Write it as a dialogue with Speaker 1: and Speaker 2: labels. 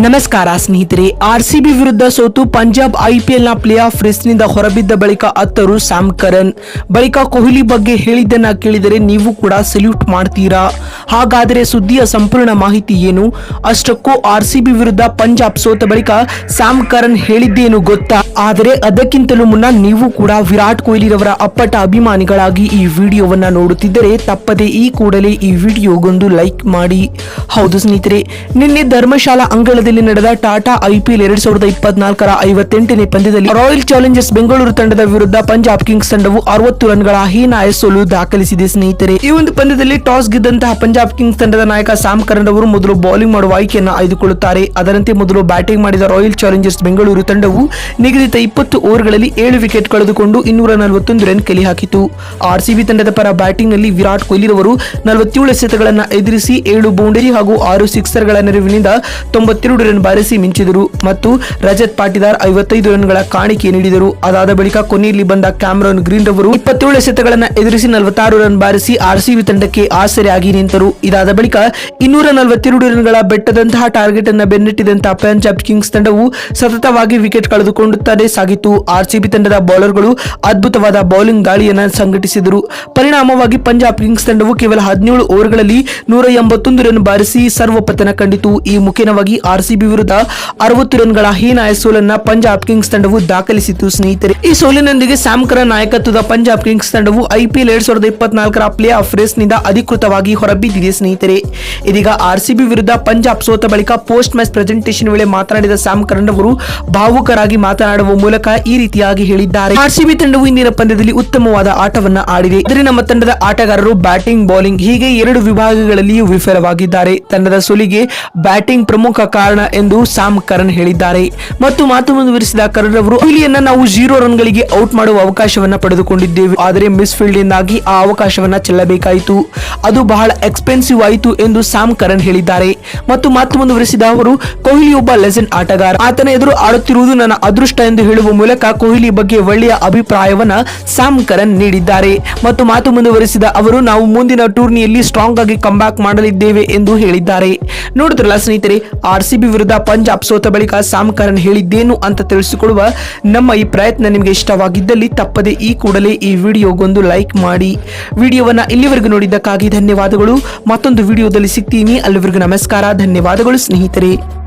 Speaker 1: ನಮಸ್ಕಾರ, ಸ್ನೇಹಿತರೆ. ಆರ್ಸಿಬಿ ವಿರುದ್ಧ ಸೋತು ಪಂಜಾಬ್ ಐಪಿಎಲ್ನ ಪ್ಲೇ ಆಫ್ ರೇಸ್ನಿಂದ ಹೊರಬಿದ್ದ ಬಳಿಕ ಅತ್ತರು ಸ್ಯಾಮ್ ಕರನ್ ಬಳಿಕ ಕೊಹ್ಲಿ ಬಗ್ಗೆ ಹೇಳಿದ್ದನ್ನ ಕೇಳಿದರೆ ನೀವು ಕೂಡ ಸಲ್ಯೂಟ್ ಮಾಡ್ತೀರಾ? ಹಾಗಾದರೆ ಸುದ್ದಿಯ ಸಂಪೂರ್ಣ ಮಾಹಿತಿ ಏನು? ಅಷ್ಟಕ್ಕೂ ಆರ್ಸಿಬಿ ವಿರುದ್ಧ ಪಂಜಾಬ್ ಸೋತ ಬಳಿಕ ಸ್ಯಾಮ್ ಕರನ್ ಹೇಳಿದ್ದೇನು ಗೊತ್ತಾ? ಆದರೆ ಅದಕ್ಕಿಂತಲೂ ಮುನ್ನ ನೀವು ಕೂಡ ವಿರಾಟ್ ಕೊಹ್ಲಿರವರ ಅಪ್ಪಟ ಅಭಿಮಾನಿಗಳಾಗಿ ಈ ವಿಡಿಯೋವನ್ನ ನೋಡುತ್ತಿದ್ದರೆ ತಪ್ಪದೆ ಈ ಕೂಡಲೇ ಈ ವಿಡಿಯೋಗೊಂದು ಲೈಕ್ ಮಾಡಿ. ಹೌದು ಸ್ನೇಹಿತರೆ, ನಿನ್ನೆ ಧರ್ಮಶಾಲಾ ಅಂಗಳದಲ್ಲಿ ನಡೆದ ಟಾಟಾ ಐಪಿಎಲ್ ಎರಡ್ ಸಾವಿರದ ಇಪ್ಪತ್ನಾಲ್ಕರ ಐವತ್ತೆಂಟನೇ ಪಂದ್ಯದಲ್ಲಿ ರಾಯಲ್ ಚಾಲೆಂಜರ್ಸ್ ಬೆಂಗಳೂರು ತಂಡದ ವಿರುದ್ಧ ಪಂಜಾಬ್ ಕಿಂಗ್ಸ್ ತಂಡವು ಅರವತ್ತು ರನ್ಗಳ ಹೀನಾಯ ಸೋಲು ದಾಖಲಿಸಿದೆ, ಸ್ನೇಹಿತರೆ. ಈ ಒಂದು ಪಂದ್ಯದಲ್ಲಿ ಟಾಸ್ ಗೆದ್ದಂತಹ ಪಂಜಾಬ್ ಕಿಂಗ್ಸ್ ತಂಡದ ನಾಯಕ ಸಾಮ್ ಕರಣ್ ಅವರು ಮೊದಲು ಬೌಲಿಂಗ್ ಮಾಡುವ ಆಯ್ಕೆಯನ್ನು ಆಯ್ದುಕೊಳ್ಳುತ್ತಾರೆ. ಅದರಂತೆ ಮೊದಲು ಬ್ಯಾಟಿಂಗ್ ಮಾಡಿದ ರಾಯಲ್ ಚಾಲೆಂಜರ್ಸ್ ಬೆಂಗಳೂರು ತಂಡವು ನಿಗದಿತ ಇಪ್ಪತ್ತು ಓವರ್ಗಳಲ್ಲಿ ಏಳು ವಿಕೆಟ್ ಕಳೆದುಕೊಂಡು ಇನ್ನೂರ ನಲವತ್ತೊಂದು ರನ್ ಕಲಿ ಹಾಕಿತು ಆರ್ಸಿಬಿ ತಂಡದ ಪರ ಬ್ಯಾಟಿಂಗ್ನಲ್ಲಿ ವಿರಾಟ್ ಕೊಹ್ಲಿ ರವರು ನಲವತ್ತೇಳು ಎಸೆತಗಳನ್ನು ಎದುರಿಸಿ ಏಳು ಬೌಂಡರಿ ಹಾಗೂ ಆರು ಸಿಕ್ಸರ್ಗಳ ನೆರವಿನಿಂದ ತೊಂಬತ್ತೆರಡು ರನ್ ಬಾರಿಸಿ ಮಿಂಚಿದರು ಮತ್ತು ರಜತ್ ಪಾಟಿದಾರ್ ಐವತ್ತೈದು ರನ್ಗಳ ಕಾಣಿಕೆ ನೀಡಿದರು. ಅದಾದ ಬಳಿಕ ಕೊನೆಯಲ್ಲಿ ಬಂದ ಕ್ಯಾಮ್ರಾನ್ ಗ್ರೀನ್ ರವರು ಇಪ್ಪತ್ತೇಳು ಎಸೆತಗಳನ್ನು ಎದುರಿಸಿ ನಲವತ್ತಾರು ರನ್ ಬಾರಿಸಿ ಆರ್ಸಿಬಿ ತಂಡಕ್ಕೆ ಆಸರೆಯಾಗಿ ನಿಂತರು. ಇದಾದ ಬಳಿಕ ಇನ್ನೂರ ನಲವತ್ತೆರಡು ರನ್ಗಳ ಬೆಟ್ಟದಂತಹ ಟಾರ್ಗೆಟ್ ಅನ್ನ ಬೆನ್ನಟ್ಟಿದಂತಹ ಪಂಜಾಬ್ ಕಿಂಗ್ಸ್ ತಂಡವು ಸತತವಾಗಿ ವಿಕೆಟ್ ಕಳೆದುಕೊಳ್ಳುತ್ತಲೇ ಸಾಗಿತು. ಆರ್ಸಿಬಿ ತಂಡದ ಬೌಲರ್ಗಳು ಅದ್ಭುತವಾದ ಬೌಲಿಂಗ್ ದಾಳಿಯನ್ನ ಸಂಘಟಿಸಿದರು. ಪರಿಣಾಮವಾಗಿ ಪಂಜಾಬ್ ಕಿಂಗ್ಸ್ ತಂಡವು ಕೇವಲ ಹದಿನೇಳು ಓವರ್ಗಳಲ್ಲಿ ನೂರ ಎಂಬತ್ತೊಂದು ರನ್ ಬಾರಿಸಿ ಸರ್ವಪತನ ಕಂಡಿತು. ಈ ಮುಖೇನವಾಗಿ ಆರ್ಸಿಬಿ ವಿರುದ್ಧ ಅರವತ್ತು ರನ್ಗಳ ಹೀನಾಯ ಸೋಲನ್ನ ಪಂಜಾಬ್ ಕಿಂಗ್ಸ್ ತಂಡವು ದಾಖಲಿಸಿತು ಸ್ನೇಹಿತರೆ. ಈ ಸೋಲಿನೊಂದಿಗೆ ಸ್ಯಾಮ್ಕರ ನಾಯಕತ್ವದ ಪಂಜಾಬ್ ಕಿಂಗ್ಸ್ ತಂಡವು ಐಪಿಎಲ್ ಎರಡ್ ಸಾವಿರದ ಇಪ್ಪತ್ನಾಲ್ಕರ ಪ್ಲೇ ಆಫ್ ರೇಸ್ನಿಂದ ಅಧಿಕೃತವಾಗಿ ಹೊರಬಿದ್ದಿದೆ, ಸ್ನೇಹಿತರೆ. ಇದೀಗ ಆರ್ಸಿಬಿ ವಿರುದ್ಧ ಪಂಜಾಬ್ ಸೋತ ಬಳಿಕ ಪೋಸ್ಟ್ ಮ್ಯಾಚ್ ಪ್ರೆಸೆಂಟೇಷನ್ ವೇಳೆ ಮಾತನಾಡಿದ ಸ್ಯಾಮ್ ಕರಣ್ ಅವರು ಭಾವುಕರಾಗಿ ಮಾತನಾಡುವ ಮೂಲಕ ಈ ರೀತಿಯಾಗಿ ಹೇಳಿದ್ದಾರೆ. ಆರ್ಸಿಬಿ ತಂಡವು ಇಂದಿನ ಪಂದ್ಯದಲ್ಲಿ ಉತ್ತಮವಾದ ಆಟವನ್ನ ಆಡಿದೆ. ಆದರೆ ನಮ್ಮ ತಂಡದ ಆಟಗಾರರು ಬ್ಯಾಟಿಂಗ್, ಬೌಲಿಂಗ್ ಹೀಗೆ ಎರಡು ವಿಭಾಗಗಳಲ್ಲಿಯೂ ವಿಫಲವಾಗಿದ್ದಾರೆ. ತಂಡದ ಸೋಲಿಗೆ ಬ್ಯಾಟಿಂಗ್ ಪ್ರಮುಖ ಕಾರಣ ಎಂದು ಸಾಮ್ ಕರಣ್ ಹೇಳಿದ್ದಾರೆ. ಮತ್ತು ಮಾತು ಮುಂದುವರಿಸಿದ ಕರಣ್ ಅವರು ಕೊಹ್ಲಿಯನ್ನ ನಾವು ಜೀರೋ ರನ್ಗಳಿಗೆ ಔಟ್ ಮಾಡುವ ಅವಕಾಶವನ್ನ ಪಡೆದುಕೊಂಡಿದ್ದೇವೆ. ಆದರೆ ಮಿಸ್ ಫೀಲ್ಡ್ನಿಂದಾಗಿ ಆ ಅವಕಾಶವನ್ನ ಚೆಲ್ಲಬೇಕಾಯಿತು. ಅದು ಬಹಳ ಎಕ್ಸ್ಪೆನ್ಸಿವ್ ಆಯಿತು ಎಂದು ಸಾಮ್ ಕರಣ್ ಹೇಳಿದ್ದಾರೆ. ಮತ್ತು ಮಾತು ಮುಂದುವರಿಸಿದ ಅವರು, ಕೊಹ್ಲಿ ಒಬ್ಬ ಲೆಜೆಂಡ್ ಆಟಗಾರ. ಆತನ ಎದುರು ಆಡುತ್ತಿರುವುದು ನನ್ನ ಅದೃಷ್ಟ ಎಂದು ಹೇಳುವ ಮೂಲಕ ಕೊಹ್ಲಿ ಬಗ್ಗೆ ಒಳ್ಳೆಯ ಅಭಿಪ್ರಾಯವನ್ನ ಸಾಮ್ ಕರಣ್ ನೀಡಿದ್ದಾರೆ. ಮತ್ತು ಮಾತು ಮುಂದುವರಿಸಿದ ಅವರು, ನಾವು ಮುಂದಿನ ಟೂರ್ನಿಯಲ್ಲಿ ಸ್ಟ್ರಾಂಗ್ ಆಗಿ ಕಂಬ್ಯಾಕ್ ಮಾಡಲಿದ್ದೇವೆ ಎಂದು ಹೇಳಿದ್ದಾರೆ. ನೋಡಿದ್ರಲ್ಲ ಸ್ನೇಹಿತರೆ, ಆರ್ ಸಿ ಬಿ ವಿರುದ್ಧ ಪಂಜಾಬ್ ಸೋತ ಬಳಿಕ ಸ್ಯಾಮ್ ಕರಣ್ ಹೇಳಿದ್ದೇನು ಅಂತ ತಿಳಿಸಿಕೊಡುವ ನಮ್ಮ ಈ ಪ್ರಯತ್ನ ನಿಮಗೆ ಇಷ್ಟವಾಗಿದ್ದಲ್ಲಿ ತಪ್ಪದೆ ಈ ಕೂಡಲೇ ಈ ವಿಡಿಯೋಗೊಂದು ಲೈಕ್ ಮಾಡಿ. ವಿಡಿಯೋವನ್ನ ಇಲ್ಲಿವರೆಗೂ ನೋಡಿದ್ದಕ್ಕಾಗಿ ಧನ್ಯವಾದಗಳು. ಮತ್ತೊಂದು ವಿಡಿಯೋದಲ್ಲಿ ಸಿಗ್ತೀನಿ. ಅಲ್ಲಿವರೆಗೂ ನಮಸ್ಕಾರ. ಧನ್ಯವಾದಗಳು ಸ್ನೇಹಿತರೆ.